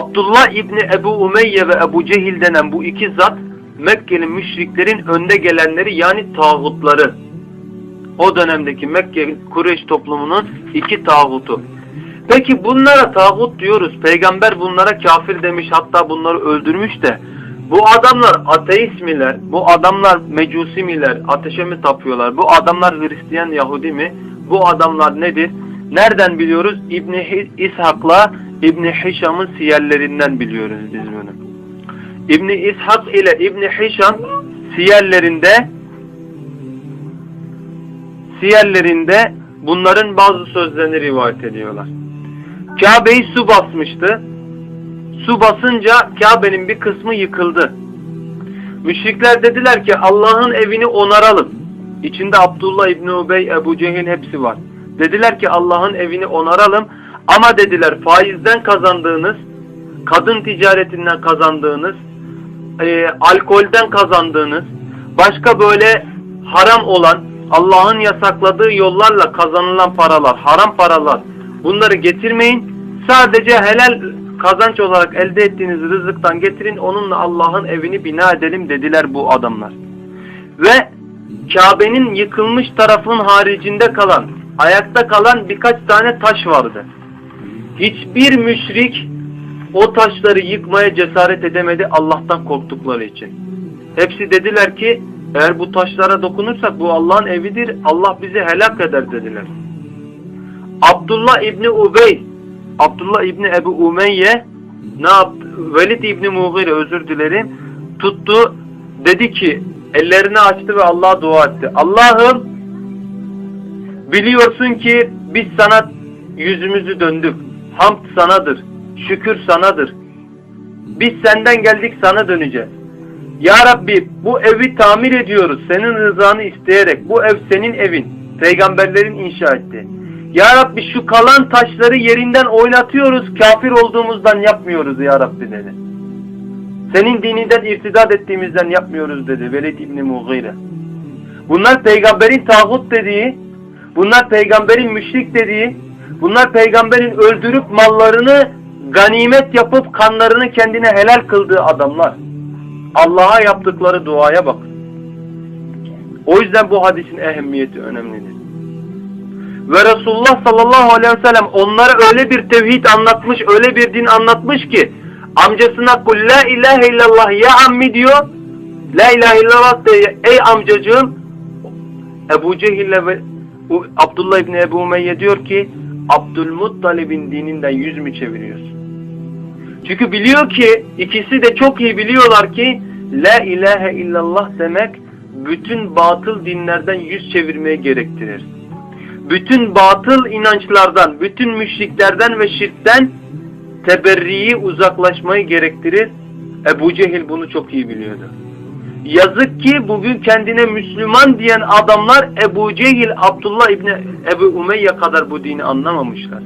Abdullah İbni Ebu Umeyye ve Ebu Cehil denen bu iki zat Mekkeli müşriklerin önde gelenleri yani tağutları. O dönemdeki Mekke Kureyş toplumunun iki tağutu. Peki bunlara tağut diyoruz. Peygamber bunlara kafir demiş hatta bunları öldürmüş de bu adamlar ateist miler? Bu adamlar mecusi miler? Ateşe mi tapıyorlar? Bu adamlar Hristiyan Yahudi mi? Bu adamlar nedir? Nereden biliyoruz? İbni İshak'la İbni Hişam'ın siyerlerinden biliyoruz biz bunu. İbni İshak ile İbni Hişam siyerlerinde siyerlerinde bunların bazı sözlerini rivayet ediyorlar. Kabe'yi su basmıştı. Su basınca Kabe'nin bir kısmı yıkıldı. Müşrikler dediler ki Allah'ın evini onaralım. İçinde Abdullah İbni Ubey, Ebu Cehil hepsi var. Dediler ki Allah'ın evini onaralım ama dediler faizden kazandığınız, kadın ticaretinden kazandığınız, e, alkolden kazandığınız, başka böyle haram olan, Allah'ın yasakladığı yollarla kazanılan paralar, haram paralar bunları getirmeyin. Sadece helal kazanç olarak elde ettiğiniz rızıktan getirin onunla Allah'ın evini bina edelim dediler bu adamlar. Ve Kabe'nin yıkılmış tarafın haricinde kalan, ayakta kalan birkaç tane taş vardı. Hiçbir müşrik o taşları yıkmaya cesaret edemedi Allah'tan korktukları için. Hepsi dediler ki eğer bu taşlara dokunursak bu Allah'ın evidir Allah bizi helak eder dediler. Abdullah İbni Ubey Abdullah İbni Ebu Umeyye ne yaptı? Velid İbni Mughire özür dilerim tuttu dedi ki ellerini açtı ve Allah'a dua etti. Allah'ım biliyorsun ki biz sana yüzümüzü döndük. Hamd sanadır. Şükür sanadır. Biz senden geldik sana döneceğiz. Ya Rabbi bu evi tamir ediyoruz senin rızanı isteyerek. Bu ev senin evin. Peygamberlerin inşa etti. Ya Rabbi şu kalan taşları yerinden oynatıyoruz. Kafir olduğumuzdan yapmıyoruz ya Rabbi dedi. Senin dininden irtidat ettiğimizden yapmıyoruz dedi Velid İbni Mughire. Bunlar peygamberin tağut dediği, bunlar peygamberin müşrik dediği, bunlar peygamberin öldürüp mallarını ganimet yapıp kanlarını kendine helal kıldığı adamlar. Allah'a yaptıkları duaya bak. O yüzden bu hadisin ehemmiyeti önemlidir. Ve Resulullah sallallahu aleyhi ve sellem onlara öyle bir tevhid anlatmış, öyle bir din anlatmış ki amcasına kul la ilahe illallah ya ammi diyor. La ilahe illallah de ey amcacığım Ebu Cehil'le Abdullah İbni Ebu Umeyye diyor ki Abdülmuttalib'in dininden yüz mü çeviriyorsun? Çünkü biliyor ki ikisi de çok iyi biliyorlar ki La ilahe illallah demek bütün batıl dinlerden yüz çevirmeye gerektirir. Bütün batıl inançlardan, bütün müşriklerden ve şirkten teberriyi uzaklaşmayı gerektirir. Ebu Cehil bunu çok iyi biliyordu. Yazık ki bugün kendine Müslüman diyen adamlar Ebu Cehil, Abdullah İbni Ebu Umeyye kadar bu dini anlamamışlar.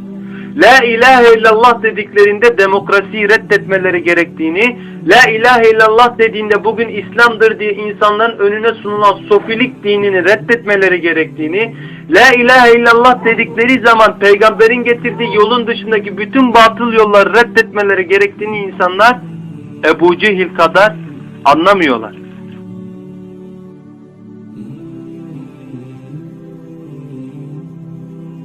La ilahe illallah dediklerinde demokrasiyi reddetmeleri gerektiğini, La ilahe illallah dediğinde bugün İslam'dır diye insanların önüne sunulan sofilik dinini reddetmeleri gerektiğini, La ilahe illallah dedikleri zaman peygamberin getirdiği yolun dışındaki bütün batıl yolları reddetmeleri gerektiğini insanlar Ebu Cehil kadar anlamıyorlar.